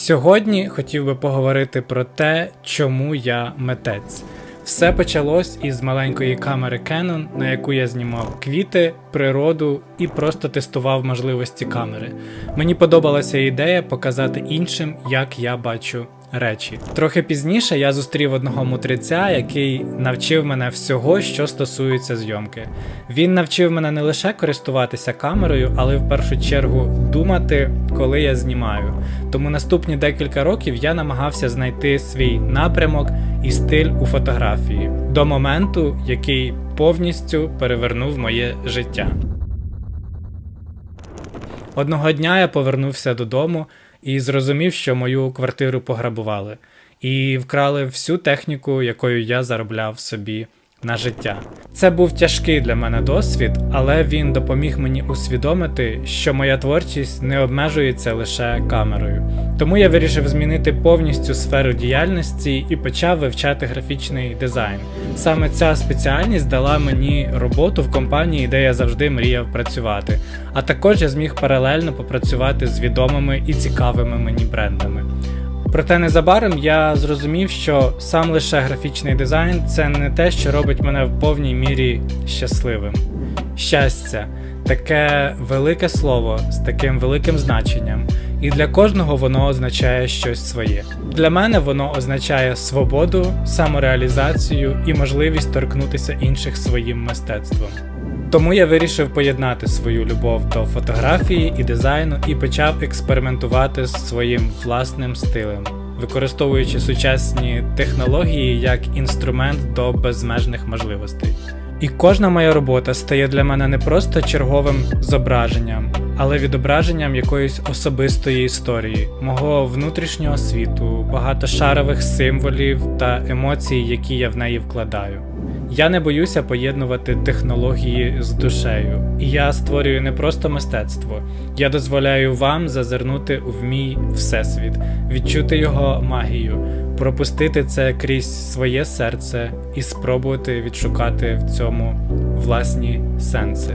Сьогодні хотів би поговорити про те, чому я митець. Все почалось із маленької камери Canon, на яку я знімав квіти, природу і просто тестував можливості камери. Мені подобалася ідея показати іншим, як я бачу речі. Трохи пізніше я зустрів одного мудреця, який навчив мене всього, що стосується зйомки. Він навчив мене не лише користуватися камерою, але в першу чергу думати, коли я знімаю. Тому наступні декілька років я намагався знайти свій напрямок і стиль у фотографії до моменту, який повністю перевернув моє життя. Одного дня я повернувся додому і зрозумів, що мою квартиру пограбували. І вкрали всю техніку, якою я заробляв собі на життя. Це був тяжкий для мене досвід, але він допоміг мені усвідомити, що моя творчість не обмежується лише камерою. Тому я вирішив змінити повністю сферу діяльності і почав вивчати графічний дизайн. Саме ця спеціальність дала мені роботу в компанії, де я завжди мріяв працювати. А також я зміг паралельно попрацювати з відомими і цікавими мені брендами. Проте незабаром я зрозумів, що сам лише графічний дизайн це не те, що робить мене в повній мірі щасливим. Щастя таке велике слово з таким великим значенням, і для кожного воно означає щось своє. Для мене воно означає свободу, самореалізацію і можливість торкнутися інших своїм мистецтвом. Тому я вирішив поєднати свою любов до фотографії і дизайну і почав експериментувати з своїм власним стилем, використовуючи сучасні технології як інструмент до безмежних можливостей. І кожна моя робота стає для мене не просто черговим зображенням, але відображенням якоїсь особистої історії, мого внутрішнього світу, багатошарових символів та емоцій, які я в неї вкладаю. Я не боюся поєднувати технології з душею, і я створюю не просто мистецтво, я дозволяю вам зазирнути в мій всесвіт, відчути його магію, пропустити це крізь своє серце і спробувати відшукати в цьому власні сенси.